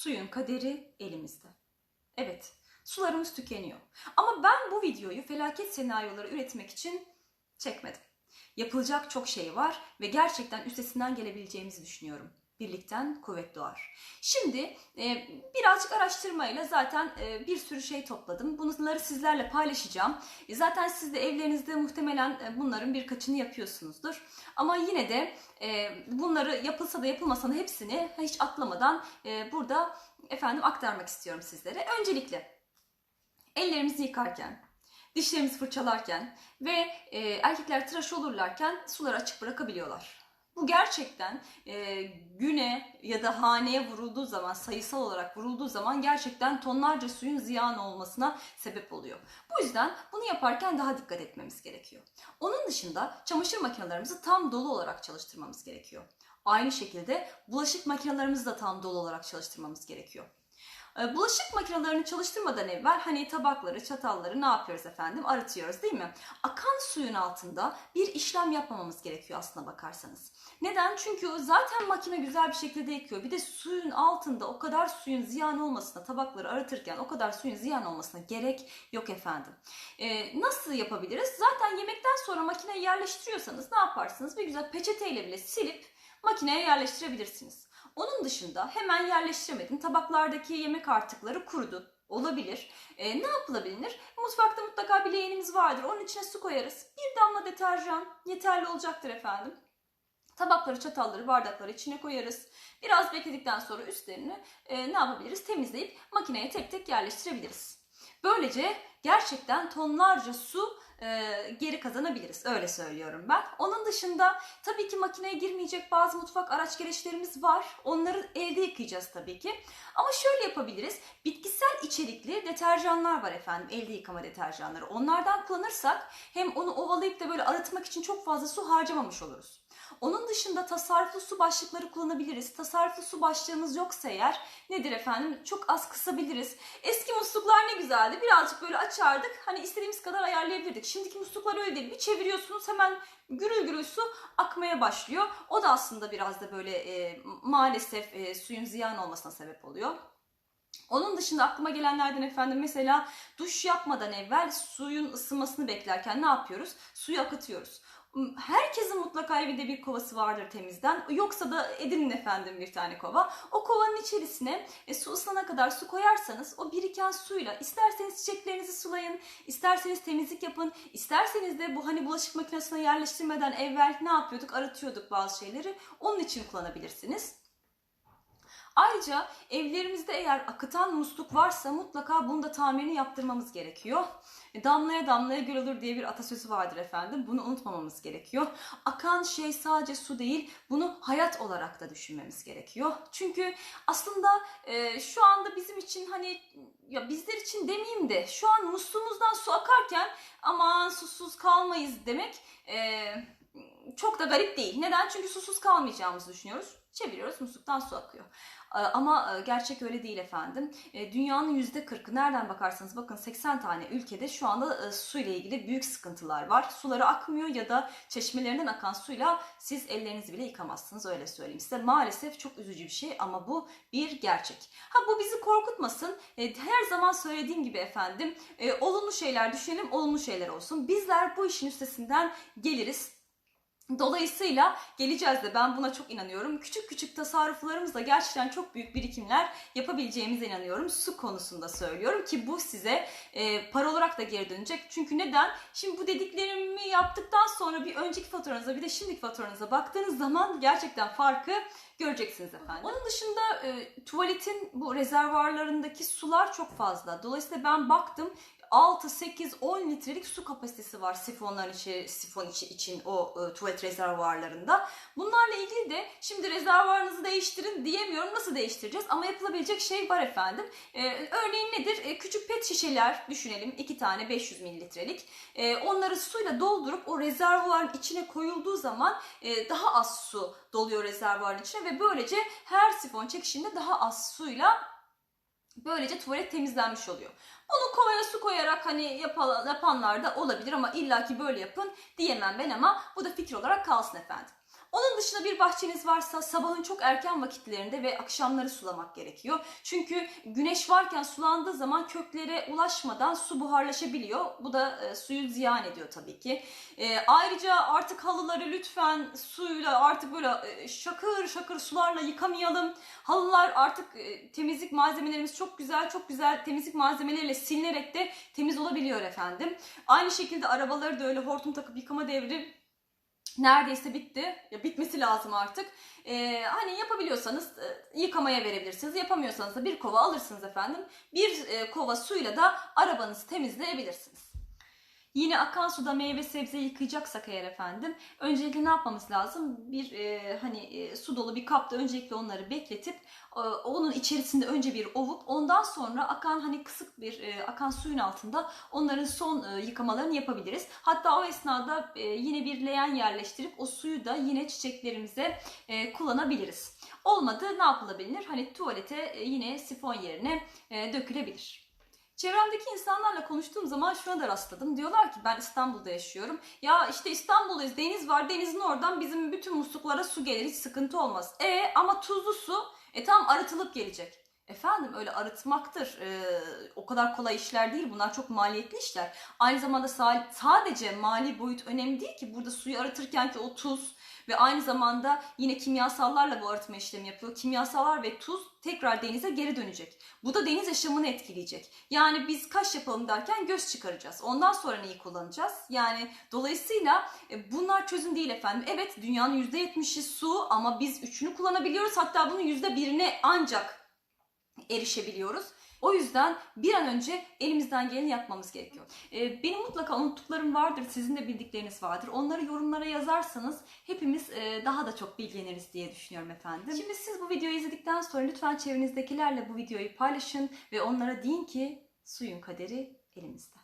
Suyun kaderi elimizde. Evet, sularımız tükeniyor. Ama ben bu videoyu felaket senaryoları üretmek için çekmedim. Yapılacak çok şey var ve gerçekten üstesinden gelebileceğimizi düşünüyorum. Birlikten kuvvet doğar. Şimdi e, birazcık araştırmayla zaten e, bir sürü şey topladım. Bunları sizlerle paylaşacağım. E, zaten siz de evlerinizde muhtemelen e, bunların birkaçını yapıyorsunuzdur. Ama yine de e, bunları yapılsa da yapılmasa da hepsini hiç atlamadan e, burada efendim aktarmak istiyorum sizlere. Öncelikle ellerimizi yıkarken, dişlerimizi fırçalarken ve e, erkekler tıraş olurlarken suları açık bırakabiliyorlar. Bu gerçekten e, güne ya da haneye vurulduğu zaman, sayısal olarak vurulduğu zaman gerçekten tonlarca suyun ziyan olmasına sebep oluyor. Bu yüzden bunu yaparken daha dikkat etmemiz gerekiyor. Onun dışında çamaşır makinelerimizi tam dolu olarak çalıştırmamız gerekiyor. Aynı şekilde bulaşık makinelerimizi de tam dolu olarak çalıştırmamız gerekiyor. E, Bulaşık makinelerini çalıştırmadan evvel hani tabakları, çatalları ne yapıyoruz efendim? Arıtıyoruz değil mi? Akan suyun altında bir işlem yapmamamız gerekiyor aslına bakarsanız. Neden? Çünkü zaten makine güzel bir şekilde yıkıyor. Bir de suyun altında o kadar suyun ziyan olmasına, tabakları arıtırken o kadar suyun ziyan olmasına gerek yok efendim. E, nasıl yapabiliriz? Zaten yemekten sonra makineye yerleştiriyorsanız ne yaparsınız? Bir güzel peçeteyle bile silip makineye yerleştirebilirsiniz. Onun dışında hemen yerleştiremedim. Tabaklardaki yemek artıkları kurudu. Olabilir. E, ne yapılabilir? Mutfakta mutlaka bir leğenimiz vardır. Onun içine su koyarız. Bir damla deterjan yeterli olacaktır efendim. Tabakları, çatalları, bardakları içine koyarız. Biraz bekledikten sonra üstlerini e, ne yapabiliriz? Temizleyip makineye tek tek yerleştirebiliriz. Böylece gerçekten tonlarca su e, geri kazanabiliriz. Öyle söylüyorum ben. Onun dışında tabii ki makineye girmeyecek bazı mutfak araç gereçlerimiz var. Onları elde yıkayacağız tabii ki. Ama şöyle yapabiliriz. Bitkisel içerikli deterjanlar var efendim. Elde yıkama deterjanları. Onlardan kullanırsak hem onu ovalayıp da böyle arıtmak için çok fazla su harcamamış oluruz. Onun dışında tasarruflu su başlıkları kullanabiliriz. Tasarruflu su başlığımız yoksa eğer nedir efendim? Çok az kısabiliriz. Eski musluklar ne güzeldi. Birazcık böyle açardık. Hani istediğimiz kadar ayarlayabilirdik. Şimdiki musluklar öyle değil. Bir çeviriyorsunuz hemen gürül gürül su akmaya başlıyor. O da aslında biraz da böyle e, maalesef e, suyun ziyan olmasına sebep oluyor. Onun dışında aklıma gelenlerden efendim mesela duş yapmadan evvel suyun ısınmasını beklerken ne yapıyoruz? Suyu akıtıyoruz. Herkesin mutlaka evinde bir kovası vardır temizden. Yoksa da edinin efendim bir tane kova. O kovanın içerisine e, su ısınana kadar su koyarsanız o biriken suyla isterseniz çiçeklerinizi sulayın, isterseniz temizlik yapın, isterseniz de bu hani bulaşık makinesine yerleştirmeden evvel ne yapıyorduk? Arıtıyorduk bazı şeyleri. Onun için kullanabilirsiniz. Ayrıca evlerimizde eğer akıtan musluk varsa mutlaka bunu da tamirini yaptırmamız gerekiyor. E, Damlaya damlaya göl olur diye bir atasözü vardır efendim. Bunu unutmamamız gerekiyor. Akan şey sadece su değil, bunu hayat olarak da düşünmemiz gerekiyor. Çünkü aslında e, şu anda bizim için hani ya bizler için demeyeyim de şu an musluğumuzdan su akarken aman susuz kalmayız demek e, çok da garip değil. Neden? Çünkü susuz kalmayacağımızı düşünüyoruz. Çeviriyoruz musluktan su akıyor. Ee, Ama e, gerçek öyle değil efendim. E, Dünyanın %40'ı nereden bakarsanız bakın 80 tane ülkede şu anda e, su ile ilgili büyük sıkıntılar var. Suları akmıyor ya da çeşmelerinden akan suyla siz ellerinizi bile yıkamazsınız öyle söyleyeyim size. Maalesef çok üzücü bir şey ama bu bir gerçek. Ha bu bizi korkutmasın. Her zaman söylediğim gibi efendim olumlu şeyler düşünelim olumlu şeyler olsun. Bizler bu işin üstesinden geliriz. Dolayısıyla geleceğiz de ben buna çok inanıyorum. Küçük küçük tasarruflarımızla gerçekten çok büyük birikimler yapabileceğimize inanıyorum. Su konusunda söylüyorum ki bu size e, para olarak da geri dönecek. Çünkü neden? Şimdi bu dediklerimi yaptıktan sonra bir önceki faturanıza bir de şimdiki faturanıza baktığınız zaman gerçekten farkı göreceksiniz efendim. Onun dışında e, tuvaletin bu rezervuarlarındaki sular çok fazla. Dolayısıyla ben baktım 6, 8, 10 litrelik su kapasitesi var sifonların içi, sifon içi için o e, tuvalet rezervuarlarında. Bunlarla ilgili de şimdi rezervuarınızı değiştirin diyemiyorum. Nasıl değiştireceğiz? Ama yapılabilecek şey var efendim. E, örneğin nedir? E, küçük pet şişeler düşünelim. 2 tane 500 mililitrelik. E, onları suyla doldurup o rezervuarın içine koyulduğu zaman e, daha az su doluyor rezervuarın içine ve böylece her sifon çekişinde daha az suyla Böylece tuvalet temizlenmiş oluyor. Bunu kovaya su koyarak hani yapa- yapanlar da olabilir ama illaki böyle yapın diyemem ben ama bu da fikir olarak kalsın efendim. Onun dışında bir bahçeniz varsa sabahın çok erken vakitlerinde ve akşamları sulamak gerekiyor. Çünkü güneş varken sulandığı zaman köklere ulaşmadan su buharlaşabiliyor. Bu da e, suyu ziyan ediyor tabii ki. E, ayrıca artık halıları lütfen suyla artık böyle e, şakır şakır sularla yıkamayalım. Halılar artık e, temizlik malzemelerimiz çok güzel, çok güzel temizlik malzemeleriyle silinerek de temiz olabiliyor efendim. Aynı şekilde arabaları da öyle hortum takıp yıkama devri neredeyse bitti. Ya bitmesi lazım artık. Ee, hani yapabiliyorsanız e, yıkamaya verebilirsiniz. Yapamıyorsanız da bir kova alırsınız efendim. Bir e, kova suyla da arabanızı temizleyebilirsiniz. Yine akan suda meyve sebze yıkayacaksak eğer efendim öncelikle ne yapmamız lazım? Bir e, hani e, su dolu bir kapta öncelikle onları bekletip e, onun içerisinde önce bir ovup ondan sonra akan hani kısık bir e, akan suyun altında onların son e, yıkamalarını yapabiliriz. Hatta o esnada e, yine bir leğen yerleştirip o suyu da yine çiçeklerimize e, kullanabiliriz. Olmadı ne yapılabilir? Hani tuvalete e, yine sifon yerine e, dökülebilir. Çevremdeki insanlarla konuştuğum zaman şuna da rastladım. Diyorlar ki ben İstanbul'da yaşıyorum. Ya işte İstanbul'dayız, deniz var. Denizin oradan bizim bütün musluklara su gelir, hiç sıkıntı olmaz. E ama tuzlu su e tam arıtılıp gelecek. Efendim öyle arıtmaktır. Ee, o kadar kolay işler değil. Bunlar çok maliyetli işler. Aynı zamanda sa- sadece mali boyut önemli değil ki. Burada suyu arıtırken ki o tuz ve aynı zamanda yine kimyasallarla bu arıtma işlemi yapıyor. Kimyasallar ve tuz tekrar denize geri dönecek. Bu da deniz yaşamını etkileyecek. Yani biz kaş yapalım derken göz çıkaracağız. Ondan sonra neyi kullanacağız? Yani dolayısıyla e, bunlar çözüm değil efendim. Evet dünyanın %70'i su ama biz üçünü kullanabiliyoruz. Hatta bunun %1'ine ancak erişebiliyoruz. O yüzden bir an önce elimizden geleni yapmamız gerekiyor. Ee, benim mutlaka unuttuklarım vardır, sizin de bildikleriniz vardır. Onları yorumlara yazarsanız hepimiz e, daha da çok bilgileniriz diye düşünüyorum efendim. Şimdi siz bu videoyu izledikten sonra lütfen çevrenizdekilerle bu videoyu paylaşın ve onlara deyin ki suyun kaderi elimizde.